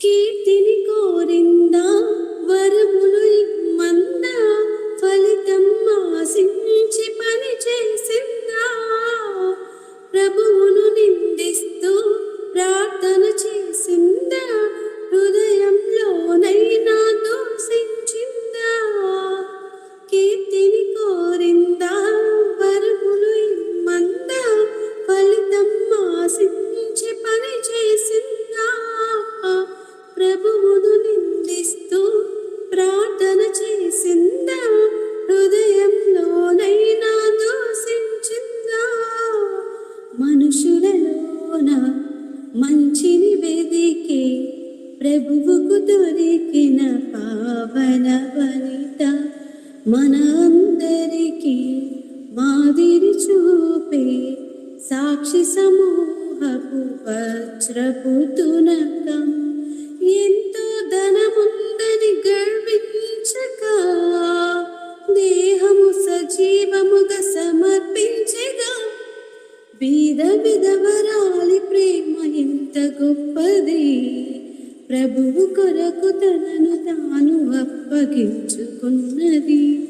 கீர்த்தி ప్రార్థన చేసిందా? హృదయంలోనైనా దూషించిందా? మనుషులలోన మంచిని వెదికి ప్రభువుకు దొరికిన పావన వనిత మనందరికీ మాదిరి చూపే సాక్షి సమూహపు వజ్రపుతునకం తునకం. జీవముగా సమర్పించగా బీద విధవరాలి ప్రేమ ఎంత గొప్పది. ప్రభువు కొరకు తనను తాను అప్పగించుకున్నది.